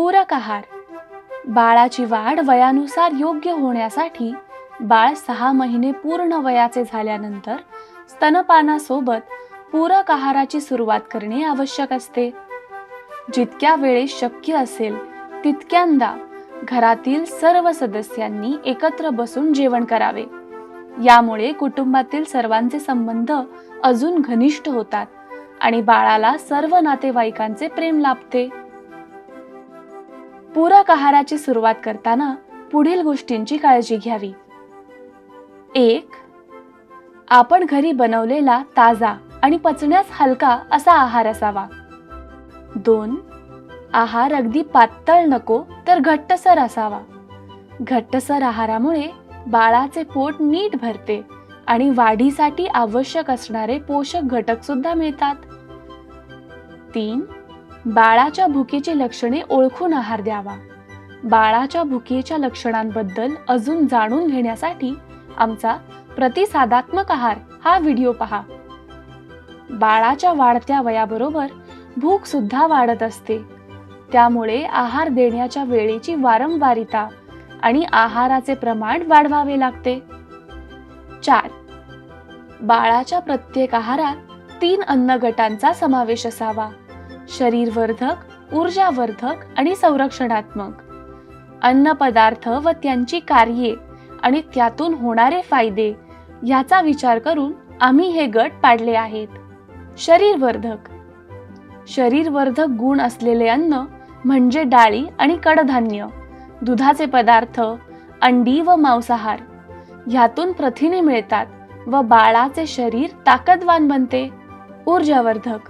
पूरक आहार. बाळाची वाढ वयानुसार योग्य होण्यासाठी बाळ सहा महिने पूर्ण वयाचे झाल्यानंतर स्तनपानासोबत पूरक आहाराची सुरुवात करणे आवश्यक असते. जितक्या वेळेस शक्य असेल तितक्यांदा घरातील सर्व सदस्यांनी एकत्र बसून जेवण करावे. यामुळे कुटुंबातील सर्वांचे संबंध अजून घनिष्ठ होतात आणि बाळाला सर्व नातेवाईकांचे प्रेम लाभते. पूरक आहाराची सुरुवात करताना पुढील गोष्टींची काळजी घ्यावी. एक आपण घरी बनवलेला ताजा आणि पचण्यास हलका असा आहार असावा. दोन आहार अगदी पातळ नको तर घट्टसर असावा. घट्टसर आहारामुळे बाळाचे पोट नीट भरते आणि वाढीसाठी आवश्यक असणारे पोषक घटक सुद्धा मिळतात. तीन बाळाच्या भुकेची लक्षणे ओळखून आहार द्यावा. बाळाच्या भुकेच्या लक्षणांबद्दल अजून जाणून घेण्यासाठी आमचा प्रतिसादात्मक आहार हा व्हिडिओ पहा. बाळाच्या वाढत्या वयाबरोबर भूक सुद्धा वाढत असते. त्यामुळे आहार देण्याच्या वेळेची वारंवारिता आणि आहाराचे प्रमाण वाढवावे लागते. चार. बाळाच्या प्रत्येक आहारात तीन अन्न गटांचा समावेश असावा. शरीरवर्धक ऊर्जावर्धक आणि संरक्षणात्मक. अन्न पदार्थ व त्यांची कार्ये आणि त्यातून होणारे फायदे याचा विचार करून आम्ही हे गट पाडले आहेत. शरीरवर्धक. शरीरवर्धक गुण असलेले अन्न म्हणजे डाळी आणि कडधान्य दुधाचे पदार्थ अंडी व मांसाहार. ह्यातून प्रथिने मिळतात व बाळाचे शरीर ताकदवान बनते. ऊर्जावर्धक.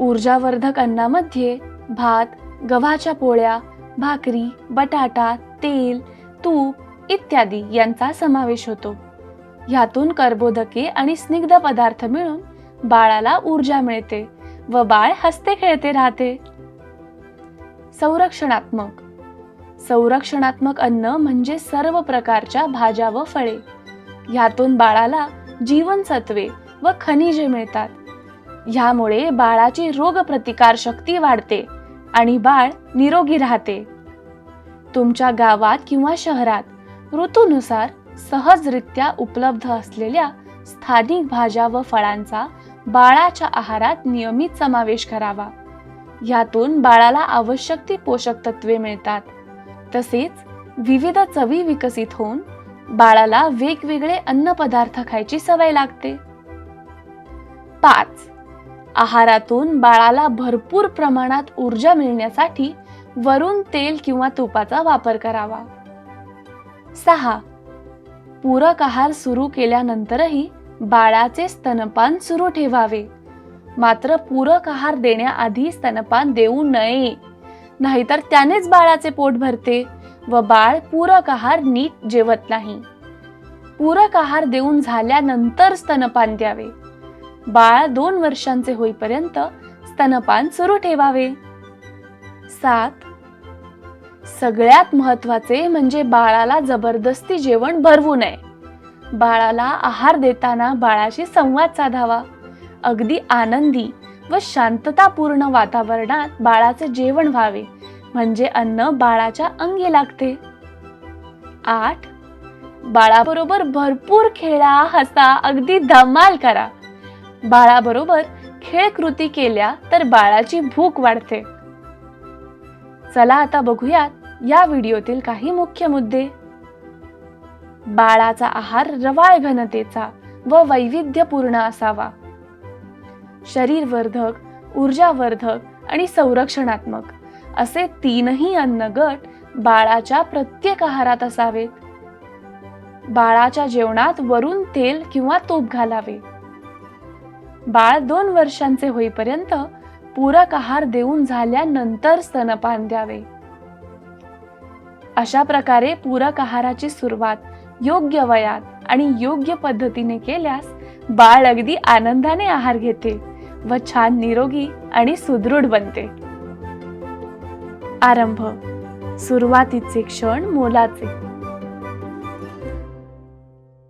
ऊर्जावर्धक अन्नामध्ये भात गव्हाच्या पोळ्या भाकरी बटाटा तेल तूप इत्यादी यांचा समावेश होतो. ह्यातून कर्बोदके आणि स्निग्ध पदार्थ मिळून बाळाला ऊर्जा मिळते व बाळ हसते खेळते राहते. संरक्षणात्मक. संरक्षणात्मक अन्न म्हणजे सर्व प्रकारच्या भाज्या व फळे. ह्यातून बाळाला जीवनसत्वे व खनिजे मिळतात. ह्यामुळे बाळाची रोगप्रतिकार शक्ती वाढते आणि बाळ निरोगी राहते. तुमच्या गावात किंवा शहरात ऋतूनुसार सहजरित्या उपलब्ध असलेल्या स्थानिक भाज्या व फळांचा बाळाच्या आहारात नियमित समावेश करावा. यातून बाळाला आवश्यक ती पोषक तत्वे मिळतात. तसेच विविध चवी विकसित होऊन बाळाला वेगवेगळे अन्नपदार्थ खायची सवय लागते. पाच आहारातून बाळाला भरपूर प्रमाणात ऊर्जा मिळण्यासाठी वरून तेल किंवा तुपाचा वापर करावा. सहा. पूरक आहार सुरू केल्यानंतरही बाळाचे स्तनपान सुरू ठेवावे. मात्र पूरक आहार देण्याआधी स्तनपान देऊ नये. नाहीतर त्यानेच बाळाचे पोट भरते व बाळ पूरक आहार नीट जेवत नाही. पूरक आहार देऊन झाल्यानंतर स्तनपान द्यावे. बाळ दोन वर्षांचे होईपर्यंत स्तनपान सुरू ठेवावे. सात सगळ्यात महत्त्वाचे म्हणजे बाळाला जबरदस्ती जेवण भरवू नये. बाळाला आहार देताना बाळाशी संवाद साधावा. अगदी आनंदी व शांततापूर्ण वातावरणात बाळाचे जेवण व्हावे म्हणजे अन्न बाळाच्या अंगी लागते. आठ बाळाबरोबर भरपूर खेळा हसा अगदी धमाल करा. बाळाबरोबर खेळ कृती केल्या तर बाळाची भूक वाढते. चला आता बघूयात या व्हिडिओतील काही मुख्य मुद्दे. बाळाचा आहार रवाळ घनतेचा व वैविध्यपूर्ण असावा. शरीरवर्धक ऊर्जावर्धक आणि संरक्षणात्मक असे तीनही अन्न गट बाळाच्या प्रत्येक आहारात असावेत. बाळाच्या जेवणात वरून तेल किंवा तूप घालावे. बाळ दोन वर्षांचे होईपर्यंत पूरक आहार देऊन झाल्यानंतर स्तनपान द्यावे. अशा प्रकारे पूरक आहाराची सुरुवात योग्य वयात आणि योग्य पद्धतीने केल्यास बाळ अगदी आनंदाने आहार घेते व छान निरोगी आणि सुदृढ बनते. आरंभ. सुरुवातीचे क्षण मोलाचे.